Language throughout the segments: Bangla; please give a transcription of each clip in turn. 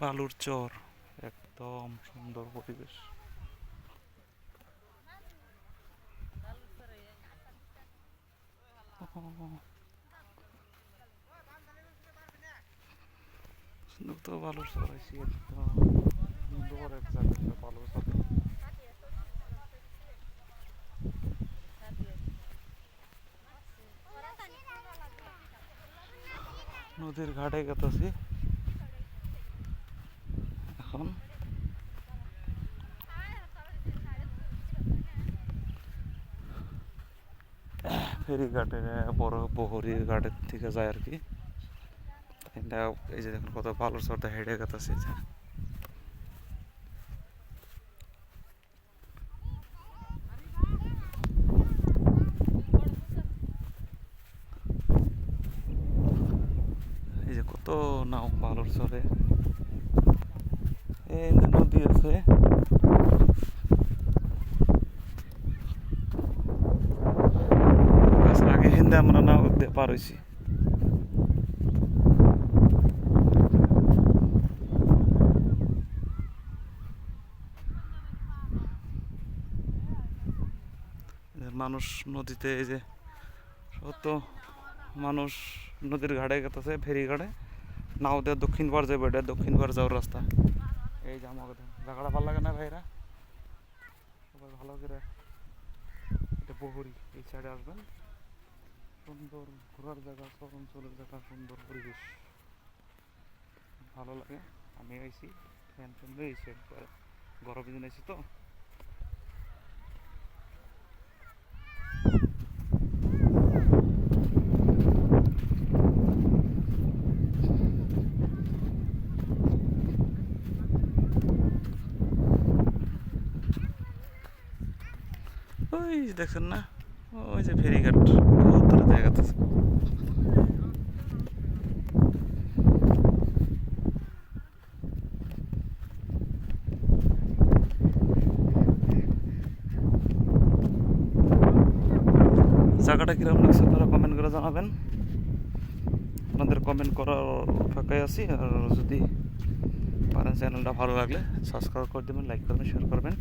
বালুর চর। একদম সুন্দর পরিবেশ। তো বালুর চর সুন্দর এক জায়গা বালুর নদীর ঘাটে গেতেছি। এখন ফেরি ঘাটে বড় বহরির ঘাটের থেকে যায় আর কি। এটা এই যে দেখুন কত ভালো সরটা হেঁটে গেতেছে এই যে। কত নাও ভালোর চরে এই নদী আছে আগে হিন্দে আমরা নাও পার হয়েছি মানুষ নদীতে এই যে কত মানুষ নদীর ঘাটে গেতেছে, ফেরি ঘাটে। নাও দিয়ে দক্ষিণ পার যাবে এটা দক্ষিণ পার যাওয়ার রাস্তা। এই আমাকে দেন জায়গাটা ভালো লাগে না ভাইরা? সবাই ভালো করে এটা বহরি, এই সাইডে আসবেন। সুন্দর ঘোরার জায়গা সব অঞ্চলের জায়গা, সুন্দর পরিবেশ। ভালো লাগে। আমি আইসি ফ্যান ফ্যান দিয়ে আইছি একবার। গরমের দিন আইছি তো। ওই দেখছেন না? ওই যে ফেরিঘাট বহুত দূরে জায়গাটা কীরকম লাগছে আপনারা কমেন্ট করে জানাবেন। আপনাদের কমেন্ট করার অপেক্ষায় আছি, আর যদি পারেন চ্যানেলটা ভালো লাগলে সাবস্ক্রাইব করে দেবেন লাইক করবেন শেয়ার করবেন।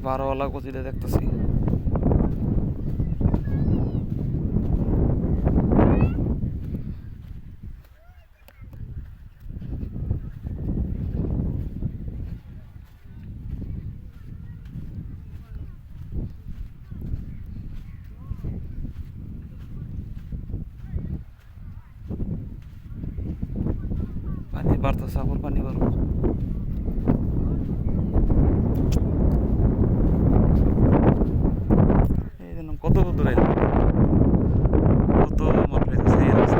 পানি পারওয়ালা গতিতে দেখতেছি। পানি বাড়তেছে আবার পানি বাড়বো এই জন্য কত দূরে কত মানুষ হইতেছে এই রাস্তা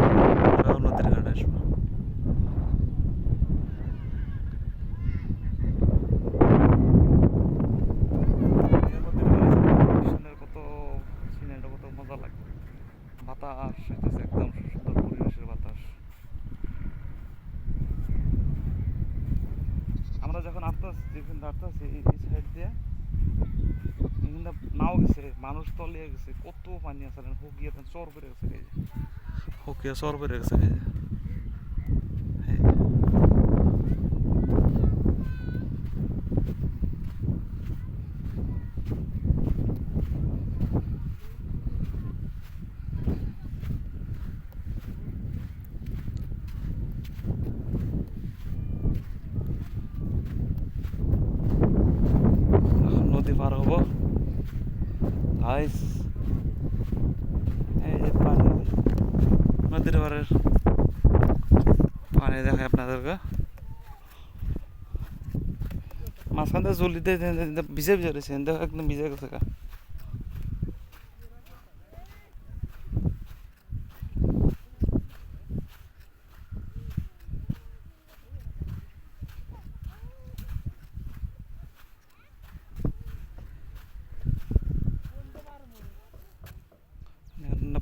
ওরাও নদীর ঘাটে আসব কত সিনেটা কত মজা লাগে বাতাস আমরা যখন আসতেছি যেখানে আসতেছি এই সাইড দিয়ে এখানে নাও গেছে, মানুষ তলিয়ে গেছে, কত পানি আছে হুকিয়ে চর বেড়ে গেছে হুকিয়ে চর বেড়ে গেছে এই যে। এই যে। এখন নদী পার হব গাইস এই যে পানি। নদীর পাড়ের পানি দেখায় আপনাদেরকে। মাঝখান থেকে জলিতে ভিজে ভিজে রয়েছে একদম ভিজে গেছে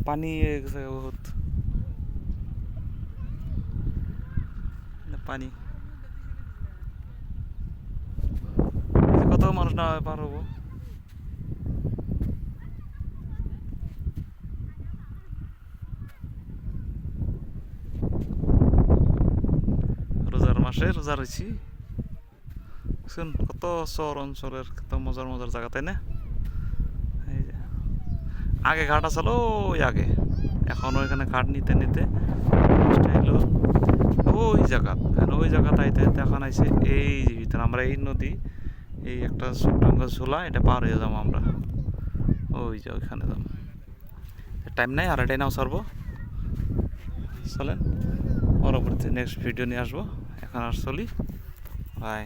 पाणी होत পানি। কত মানুষ না পার হব? রোজার মাসে রোজা রয়েছি। শুন, কত শহর অঞ্চলের কত মজার মজার জায়গা, তাই না? আগে ঘাট আসলো ওই আগে। এখন ওইখানে ঘাট নিতে নিতে এলো। ওই জায়গা হ্যাঁ ওই জায়গা তাইতে এখন আইসে এই ভিতরে, আমরা এই নদী, এই একটা ছোট্ট ঝোলা, এটা পার হয়ে যাব আমরা। ওই যে ওইখানে যাব। টাইম নাই, আর এটাই নাও সারবো চলেন, পরবর্তী নেক্সট ভিডিও নিয়ে আসব। এখন আর চলি। বাই